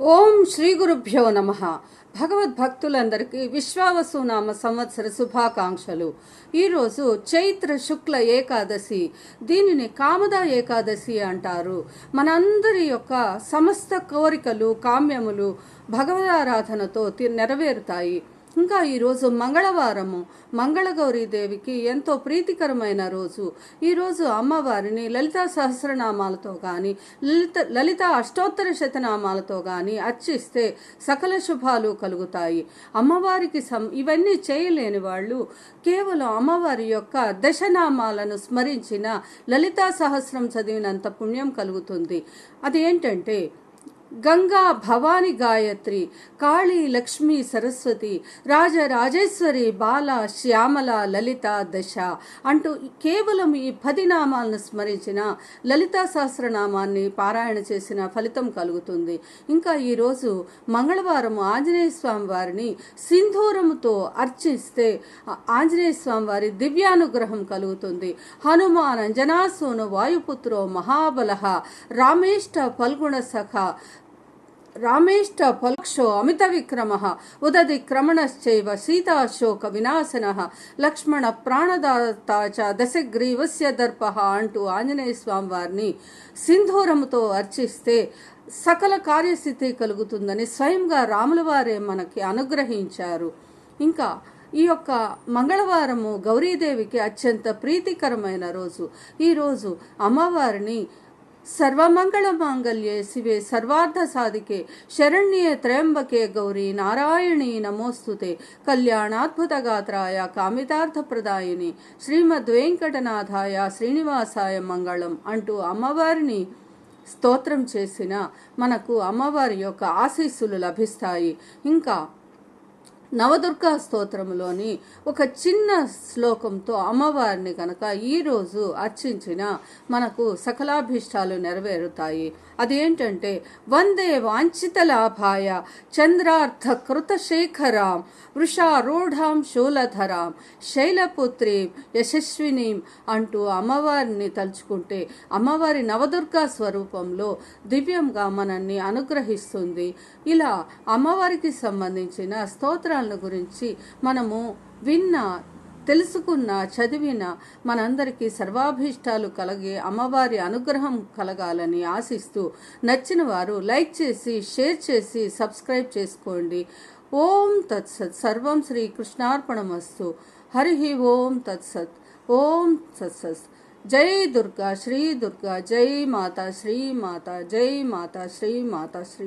ఓం శ్రీ గురుభ్యో నమ. భగవద్భక్తులందరికీ విశ్వావసునామ సంవత్సర శుభాకాంక్షలు. ఈరోజు చైత్ర శుక్ల ఏకాదశి. దీనిని కామదా ఏకాదశి అంటారు. మనందరి యొక్క సమస్త కోరికలు కామ్యములు భగవదారాధనతో నెరవేరుతాయి. ఇంకా ఈరోజు మంగళవారము మంగళగౌరీ దేవికి ఎంతో ప్రీతికరమైన రోజు. ఈరోజు అమ్మవారిని లలితా సహస్రనామాలతో కానీ లలిత లలిత అష్టోత్తర శతనామాలతో కానీ అర్చిస్తే సకల శుభాలు కలుగుతాయి. అమ్మవారికి సం ఇవన్నీ చేయలేని వాళ్ళు కేవలం అమ్మవారి యొక్క దశనామాలను స్మరించిన లలితా సహస్రం చదివినంత పుణ్యం కలుగుతుంది. అదేంటంటే గంగా భవాని గాయత్రి కాళీ లక్ష్మీ సరస్వతి రాజరాజేశ్వరి బాల శ్యామల లలిత దశ అంటూ కేవలం ఈ పది నామాలను స్మరించిన లలితా సహస్రనామాన్ని పారాయణ చేసిన ఫలితం కలుగుతుంది. ఇంకా ఈరోజు మంగళవారం ఆంజనేయ స్వామి వారిని సింధూరముతో అర్చిస్తే ఆంజనేయ స్వామి వారి దివ్యానుగ్రహం కలుగుతుంది. హనుమాన్ అంజనాసోను వాయుపుత్రో మహాబలహ రామేష్ట ఫల్గుణ సఖ రామేష్ట పల్క్షో అమిత విక్రమ ఉదది క్రమణశ్చైవ సీతాశోక వినాశన లక్ష్మణ ప్రాణదాత చ దశగ్రీవస్య దర్ప అంటూ ఆంజనేయ స్వామి వారిని సింధూరముతో అర్చిస్తే సకల కార్యస్థితి కలుగుతుందని స్వయంగా రాముల వారే మనకి అనుగ్రహించారు. ఇంకా ఈ యొక్క మంగళవారము గౌరీదేవికి అత్యంత ప్రీతికరమైన రోజు. ఈరోజు అమ్మవారిని సర్వమంగళ మాంగళ్యే శివే సర్వార్థ సాధికే శరణ్యే త్రయంబకే గౌరీ నారాయణి నమోస్తుతే కళ్యాణాద్భుత గాత్రాయ కామితార్థప్రదాయిని శ్రీమద్ వెంకటనాథాయ శ్రీనివాసాయ మంగళం అంటూ అమ్మవారిని స్తోత్రం చేసిన మనకు అమ్మవారి యొక్క ఆశీస్సులు లభిస్తాయి. ఇంకా నవదుర్గా స్తోత్రంలోని ఒక చిన్న శ్లోకంతో అమ్మవారిని కనుక ఈరోజు అర్చించిన మనకు సకలాభీష్టాలు నెరవేరుతాయి. అదేంటంటే వందే వాంఛిత లాభాయ చంద్రార్థ కృతశేఖరాం వృషారూఢాం శూలధరాం శైలపుత్రి యశస్వినీం అంటూ అమ్మవారిని తలుచుకుంటే అమ్మవారి నవదుర్గా స్వరూపంలో దివ్యంగా మనల్ని అనుగ్రహిస్తుంది. ఇలా అమ్మవారికి సంబంధించిన స్తోత్రాల గురించి మనము విన్న తెలుసుకున్న చదివిన మనందరికీ సర్వాభీష్టాలు కలిగి అమ్మవారి అనుగ్రహం కలగాలని ఆశిస్తూ నచ్చిన వారు లైక్ చేసి షేర్ చేసి సబ్స్క్రైబ్ చేసుకోండి. ఓం తత్సత్. సర్వం శ్రీ కృష్ణార్పణమస్తు. హరి ఓం తత్సత్. ఓం తత్సత్. జై దుర్గా శ్రీ దుర్గా. జై మాత శ్రీ మాత. జై మాత శ్రీ మాత శ్రీ